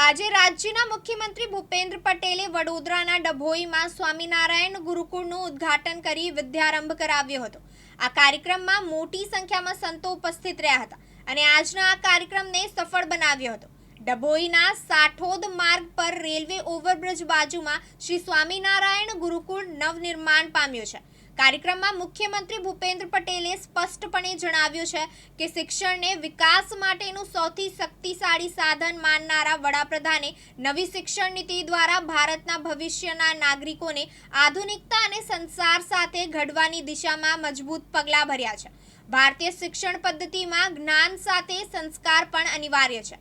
આજે રાજ્યના મુખ્યમંત્રી ભૂપેન્દ્ર પટેલે વડોદરાના ડભોઈમાં સ્વામિનારાયણ ગુરુકુળનું ઉદ્ઘાટન કરી વિદ્યારંભ કરાવ્યો હતો. આ કાર્યક્રમમાં મોટી સંખ્યામાં સંતો ઉપસ્થિત રહ્યા હતા અને આજના આ કાર્યક્રમને સફળ બનાવ્યો હતો. ડભોઈના સાઠોદ માર્ગ પર રેલવે ઓવરબ્રિજ બાજુમાં શ્રી સ્વામિનારાયણ ગુરુકુળ નવનિર્માણ પામ્યું છે. કાર્યક્રમમાં મુખ્યમંત્રી ભૂપેન્દ્ર પટેલે સ્પષ્ટપણે જણાવ્યું છે કે શિક્ષણને વિકાસ માટેનું સૌથી શક્તિશાળી સાધન માનનારા વડાપ્રધાને નવી શિક્ષણ નીતિ દ્વારા ભારતના ભવિષ્યના નાગરિકોને આધુનિકતા અને સંસાર સાથે ઘડવાની દિશામાં મજબૂત પગલાં ભર્યા છે. ભારતીય શિક્ષણ પદ્ધતિમાં જ્ઞાન સાથે સંસ્કાર પણ અનિવાર્ય છે.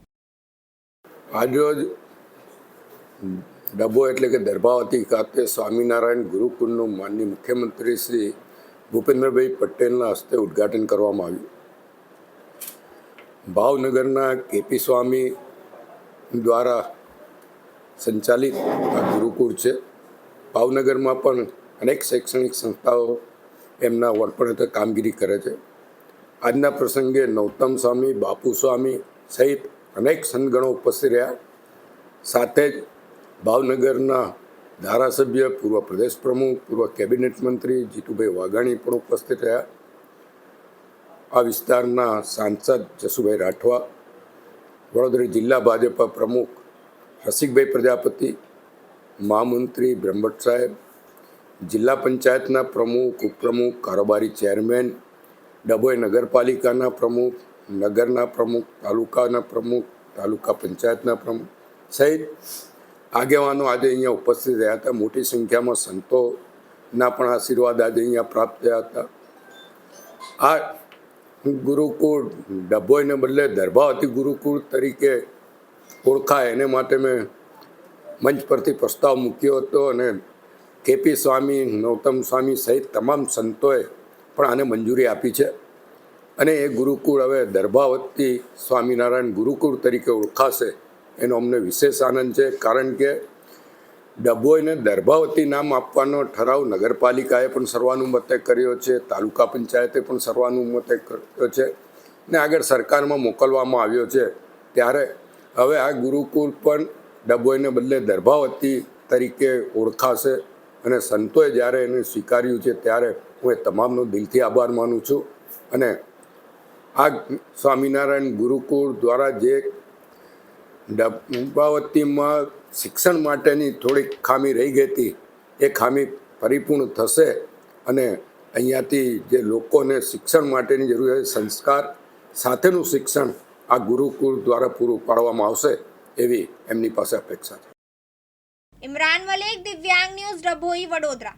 આજરોજ ડબ્બો એટલે કે દર્ભાવતી ખાતે સ્વામિનારાયણ ગુરુકુળનું માનની મુખ્યમંત્રી શ્રી ભૂપેન્દ્રભાઈ પટેલના હસ્તે ઉદ્ઘાટન કરવામાં આવ્યું. ભાવનગરના કેપી સ્વામી દ્વારા સંચાલિત આ ગુરુકુળ છે. ભાવનગરમાં પણ અનેક શૈક્ષણિક સંસ્થાઓ એમના વડપણ હેઠળ કામગીરી કરે છે. આજના પ્રસંગે નૌતમ સ્વામી, બાપુ સ્વામી સહિત અનેક સંતગણો ઉપસ્થિત રહ્યા. સાથે જ ભાવનગરના ધારાસભ્ય, પૂર્વ પ્રદેશ પ્રમુખ, પૂર્વ કેબિનેટ મંત્રી જીતુભાઈ વાઘાણી પણ ઉપસ્થિત રહ્યા. આ વિસ્તારના સાંસદ જસુભાઈ રાઠવા, વડોદરા જિલ્લા ભાજપા પ્રમુખ રસિકભાઈ પ્રજાપતિ મહામંત્રી બ્રહ્મભટ્ટ સાહેબ, જિલ્લા પંચાયતના પ્રમુખ, ઉપપ્રમુખ, કારોબારી ચેરમેન, ડભોઈ નગરપાલિકાના પ્રમુખ, નગરના પ્રમુખ, તાલુકાના પ્રમુખ, તાલુકા પંચાયતના પ્રમુખ સહિત આગેવાનો આજે અહીંયા ઉપસ્થિત રહ્યા હતા. મોટી સંખ્યામાં સંતોના પણ આશીર્વાદ આજે અહીંયા પ્રાપ્ત થયા હતા. આ ગુરુકુળ ડભોઈને બદલે દર્ભાવતી ગુરુકુળ તરીકે ઓળખાય. એને માટે મેં મંચ પરથી પ્રસ્તાવ મૂક્યો હતો અને કેપી સ્વામી, નૌતમ સ્વામી સહિત તમામ સંતોએ પણ આને મંજૂરી આપી છે. અને એ ગુરુકુળ હવે દર્ભાવતી સ્વામિનારાયણ ગુરુકુળ તરીકે ઓળખાશે. એનો અમને વિશેષ આનંદ છે, કારણ કે ડભોઈને દર્ભાવતી નામ આપવાનો ઠરાવ નગરપાલિકાએ પણ સર્વાનુમતે કર્યો છે, તાલુકા પંચાયતે પણ સર્વાનુમતે કર્યો છે ને આગળ સરકારમાં મોકલવામાં આવ્યો છે. ત્યારે હવે આ ગુરુકુળ પણ ડભોઈને બદલે દર્ભાવતી તરીકે ઓળખાશે અને સંતોએ જ્યારે એને સ્વીકાર્યું છે, ત્યારે હું એ તમામનો દિલથી આભાર માનું છું. અને આ સ્વામિનારાયણ ગુરુકુળ દ્વારા જે ડબ્બાવતીમાં શિક્ષણ માટેની થોડીક ખામી રહી ગઈ. હતી એ ખામી પરિપૂર્ણ થશે અને અહીંયાથી જે લોકોને શિક્ષણ માટેની જરૂર છે સંસ્કાર સાથેનું શિક્ષણ આ ગુરુકુળ દ્વારા પૂરું પાડવામાં આવશે એવી એમની પાસે અપેક્ષા છે. ઇમરાન મલિક, દિવ્યાંગ ન્યૂઝ ડભોઈ વડોદરા.